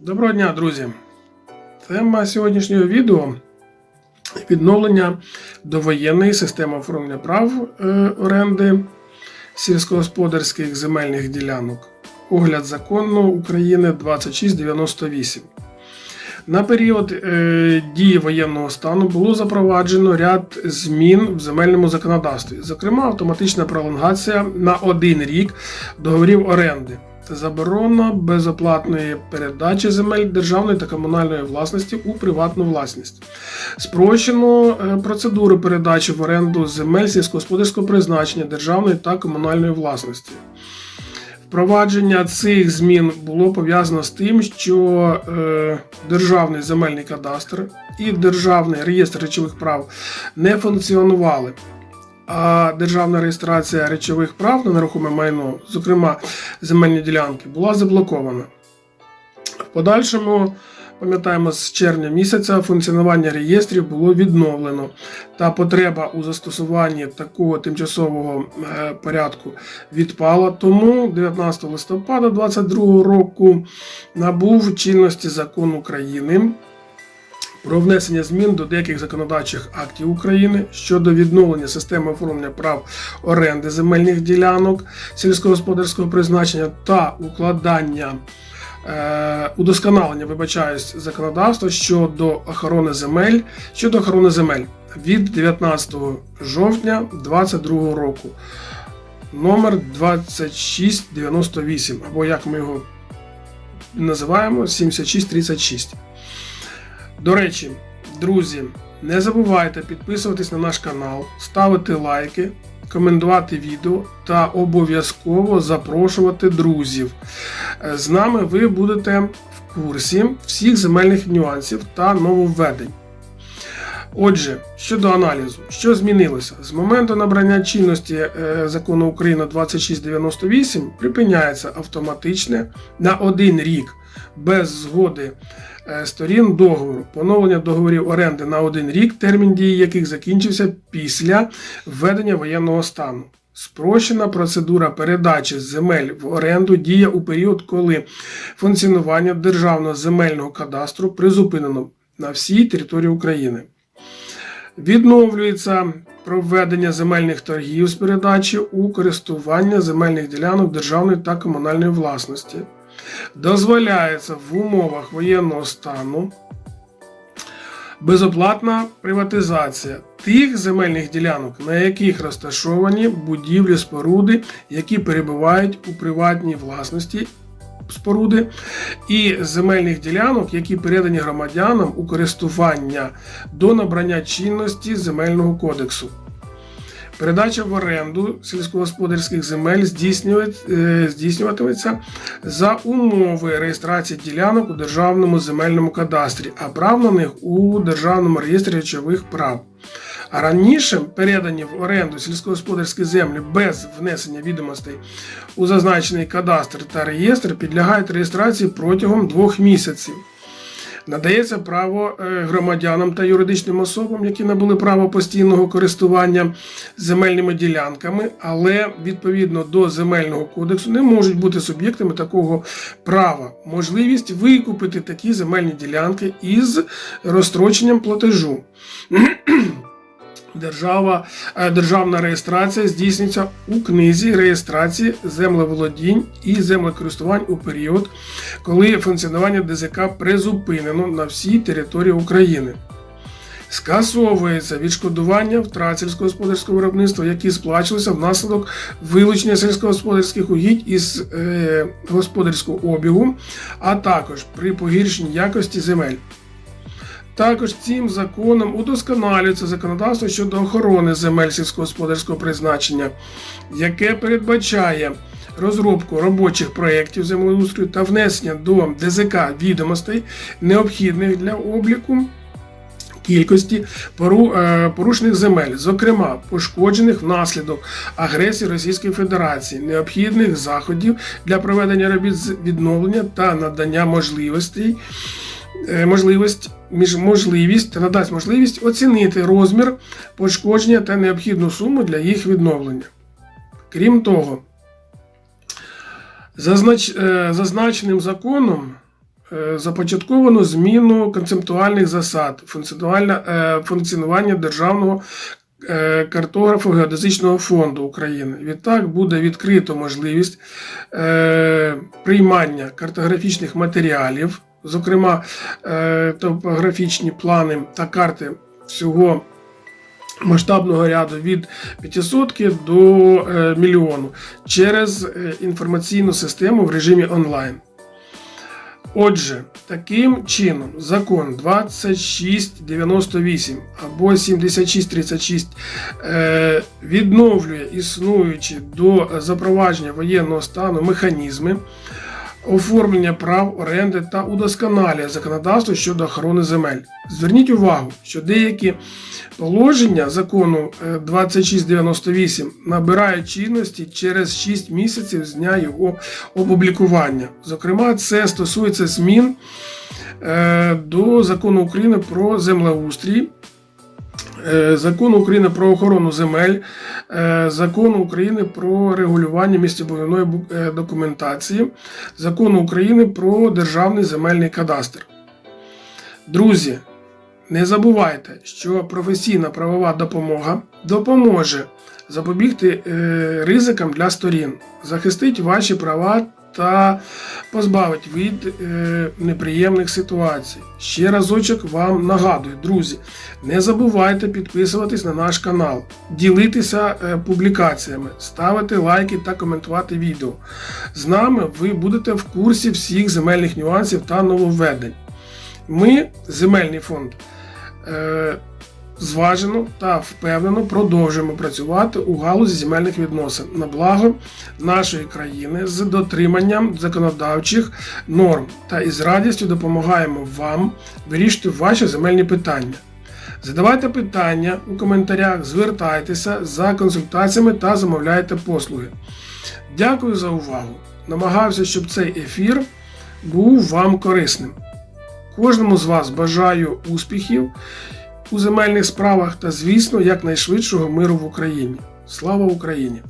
Доброго дня, друзі! Тема сьогоднішнього відео відновлення довоєнної системи оформлення прав е, оренди сільськогосподарських земельних ділянок. Огляд закону України 2698. На період е, дії воєнного стану було запроваджено ряд змін в земельному законодавстві, зокрема, автоматична пролонгація на один рік договорів оренди. Заборона безоплатної передачі земель державної та комунальної власності у приватну власність. Спрощено е, процедуру передачі в оренду земель сільськогосподарського призначення державної та комунальної власності. Впровадження цих змін було пов'язано з тим, що е, Державний земельний кадастр і Державний реєстр речових прав не функціонували. А державна реєстрація речових прав на нерухоме майно, зокрема земельні ділянки, була заблокована. В подальшому, пам'ятаємо, з червня місяця функціонування реєстрів було відновлено, та потреба у застосуванні такого тимчасового е, порядку відпала. Тому 19 листопада 2022 року набув чинності закон України про внесення змін до деяких законодавчих актів України щодо відновлення системи оформлення прав оренди земельних ділянок сільськогосподарського призначення та укладання. е, Удосконалення, вибачаюсь, законодавства щодо охорони земель щодо охорони земель від 19 жовтня 2022 року. Номер 2698, або як ми його називаємо 7636. До речі, друзі, не забувайте підписуватись на наш канал, ставити лайки, коментувати відео та обов'язково запрошувати друзів. Е, З нами ви будете в курсі всіх земельних нюансів та нововведень. Отже, щодо аналізу, що змінилося? З моменту набрання чинності е, закону України 2698 припиняється автоматичне на один рік без згоди сторін договору, поновлення договорів оренди на один рік, термін дії яких закінчився після введення воєнного стану. Спрощена процедура передачі земель в оренду діє у період, коли функціонування державного земельного кадастру призупинено на всій території України. Відновлюється проведення земельних торгів з передачі у користування земельних ділянок державної та комунальної власності. Дозволяється в умовах воєнного стану безоплатна приватизація тих земельних ділянок, на яких розташовані будівлі споруди, які перебувають у приватній власності споруди, і земельних ділянок, які передані громадянам у користування до набрання чинності земельного кодексу. Передача в оренду сільськогосподарських земель е, здійснюватиметься за умови реєстрації ділянок у Державному земельному кадастрі, а прав на них у Державному реєстрі речових прав. А раніше передані в оренду сільськогосподарські землі без внесення відомостей у зазначений кадастр та реєстр підлягають реєстрації протягом двох місяців. Надається право е, громадянам та юридичним особам, які набули право постійного користування земельними ділянками, але відповідно до земельного кодексу не можуть бути суб'єктами такого права. Можливість викупити такі земельні ділянки із розстроченням платежу. Держава, е, державна реєстрація здійснюється у книзі реєстрації землеволодінь і землекористувань у період, коли функціонування ДЗК призупинено на всій території України. Скасовується відшкодування втрат сільськогосподарського виробництва, які сплачувалися внаслідок вилучення сільськогосподарських угідь із е, господарського обігу, а також при погіршенні якості земель. Також цим законом удосконалюється законодавство щодо охорони земель сільськогосподарського призначення, яке передбачає розробку робочих проєктів землеустрою та внесення до ДЗК відомостей, необхідних для обліку кількості е, порушених земель, зокрема пошкоджених внаслідок агресії Російської Федерації, необхідних заходів для проведення робіт з відновлення та надання можливостей можливість, між можливість та надасть можливість оцінити розмір пошкодження та необхідну суму для їх відновлення. Крім того, зазнач, е, зазначеним законом е, започатковано зміну концептуальних засад е, функціонування державного е, картографо-геодезичного фонду України. Відтак буде відкрито можливість е, приймання картографічних матеріалів, зокрема е, топографічні плани та карти всього масштабного ряду від 500 до е, мільйону через е, інформаційну систему в режимі онлайн. Отже, таким чином закон 2698 або 7636 е, відновлює існуючі до запровадження воєнного стану механізми оформлення прав оренди та удосконалює законодавство щодо охорони земель. Зверніть увагу, що деякі положення закону е, 2698 набирають чинності через 6 місяців з дня його опублікування. Зокрема, це стосується змін е, до закону України про землеустрій. Е, Закону України про охорону земель, е, Закону України про регулювання містобудівної е, документації, Закону України про державний земельний кадастр. Друзі, не забувайте, що професійна правова допомога допоможе запобігти ризикам для сторін, захистить ваші права та позбавить від е, неприємних ситуацій. Ще разочок вам нагадую, друзі, не забувайте підписуватись на наш канал, ділитися е, публікаціями, ставити лайки та коментувати відео. З нами ви будете в курсі всіх земельних нюансів та нововведень. Ми, земельний фонд, е, зважено та впевнено продовжуємо працювати у галузі земельних відносин на благо нашої країни з дотриманням законодавчих норм та із радістю допомагаємо вам вирішити ваші земельні питання. Задавайте питання у коментарях, звертайтеся за консультаціями та замовляйте послуги. Дякую за увагу. Намагався, щоб цей ефір був вам корисним. Кожному з вас бажаю успіхів у земельних справах та, звісно, якнайшвидшого миру в Україні. Слава Україні!